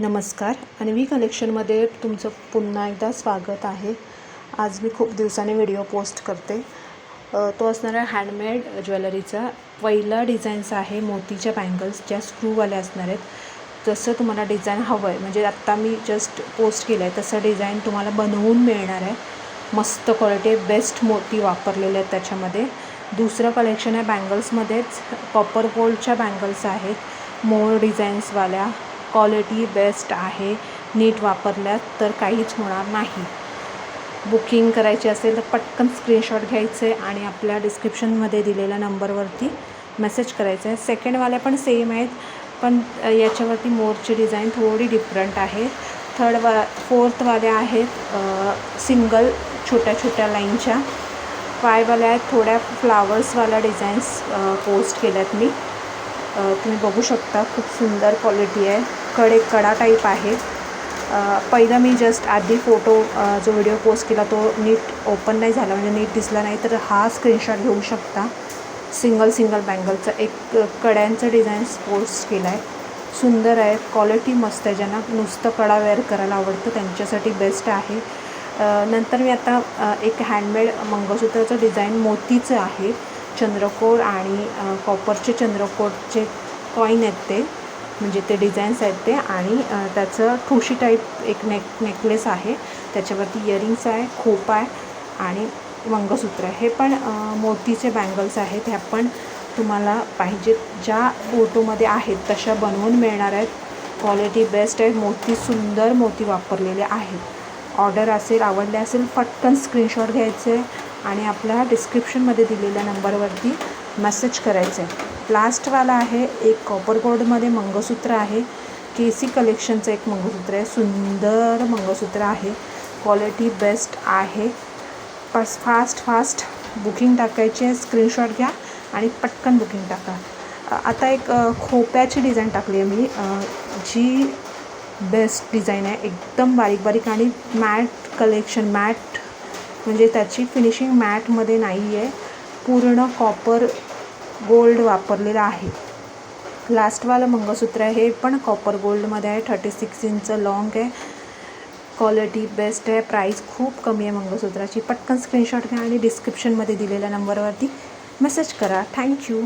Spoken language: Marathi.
नमस्कार अन्वी कलेक्शनमध्ये तुमचं पुन्हा एकदा स्वागत आहे. आज मी खूप दिवसाने व्हिडिओ पोस्ट करते. तो असणार आहे हँडमेड ज्वेलरीचा पहिला डिझाईन्स आहे मोतीच्या बँगल्स ज्या स्क्रूवाल्या असणार आहेत. जसं तुम्हाला डिझाईन हवं आहे म्हणजे आत्ता मी जस्ट पोस्ट केलं आहे तसं डिझाईन तुम्हाला बनवून मिळणार आहे. मस्त क्वालिटी बेस्ट मोती वापरलेले आहेत त्याच्यामध्ये. दुसरं कलेक्शन आहे बँगल्समध्येच कॉपर गोल्डच्या बँगल्स आहेत. मोर डिझाईन्सवाल्या क्वालिटी बेस्ट आहे नीट वापरल्यात तर काहीच होणार नाही. बुकिंग करायची असेल तर पटकन स्क्रीनशॉट घ्यायचे आणि आपल्या डिस्क्रिप्शनमध्ये दिलेल्या नंबरवरती मेसेज करायचं. आहे सेकंडवाल्या पण सेम आहेत पण याच्यावरती मोरची डिझाईन थोडी डिफरंट आहे. थर्डवा फोर्थवाल्या आहेत सिंगल छोट्या छोट्या लाईनच्या फायवाल्या आहेत थोड्या फ्लावर्सवाल्या डिझाईन्स पोस्ट केल्यात मी. तुम्ही बघू शकता खूप सुंदर क्वालिटी आहे. कडे कडा टाईप आहे. पहिलं मी जस्ट आधी फोटो जो व्हिडिओ पोस्ट केला तो नीट ओपन नाही झाला म्हणजे नीट दिसला नाही तर हा स्क्रीनशॉट घेऊ शकता. सिंगल सिंगल बँगलचा एक कड्यांचं डिझाईन पोस्ट केला आहे सुंदर आहे क्वालिटी मस्त आहे ज्यांना नुसतं कडा वेअर करायला आवडतं त्यांच्यासाठी बेस्ट आहे. नंतर मी आता एक हँडमेड मंगळसूत्राचं डिझाईन मोतीचं आहे. चंद्रकोर आणि कॉपरचे चंद्रकोरचे कॉईन आहेत ते. म्हणजे ते डिझाईन्स आहेत ते आणि त्याचं ठुशी टाईप एक नेक नेकलेस आहे. त्याच्यावरती इयरिंग्स आहे खोप आहे आणि मंगळसूत्र आहे. हे पण मोतीचे बँगल्स आहेत. ह्या पण तुम्हाला पाहिजेत ज्या फोटोमध्ये आहेत तशा बनवून मिळणार आहेत. क्वालिटी बेस्ट आहे. मोती सुंदर मोती वापरलेले आहेत. ऑर्डर असेल आवडले असेल पटकन स्क्रीनशॉट घ्यायचे आणि आपल्या डिस्क्रिप्शनमध्ये दिलेल्या नंबरवरती मेसेज करायचं. प्लास्टवाला लास्टवाला आहे. एक कॉपर गोल्डमध्ये मंगळसूत्र आहे. के सी कलेक्शनचं एक मंगळसूत्र आहे. सुंदर मंगळसूत्र आहे. क्वालिटी बेस्ट आहे. पस फास्ट फास्ट बुकिंग टाकायची आहे. स्क्रीनशॉट घ्या आणि पटकन बुकिंग टाका. आता एक खोप्याची डिझाईन टाकली आहे मी. जी बेस्ट डिझाईन आहे. एकदम बारीक बारीक आणि मॅट कलेक्शन मॅट म्हणजे त्याची फिनिशिंग मॅटमध्ये नाही आहे पूर्ण कॉपर गोल्ड वापरलेलं आहे. लास्टवालं मंगळसूत्र आहे. हे पण कॉपर गोल्डमध्ये आहे. थर्टी सिक्स इंच लॉंग आहे. क्वालिटी बेस्ट आहे. प्राईस खूप कमी आहे मंगळसूत्राची. पटकन स्क्रीनशॉट घ्या आणि डिस्क्रिप्शनमध्ये दिलेल्या नंबरवरती मेसेज करा. थँक्यू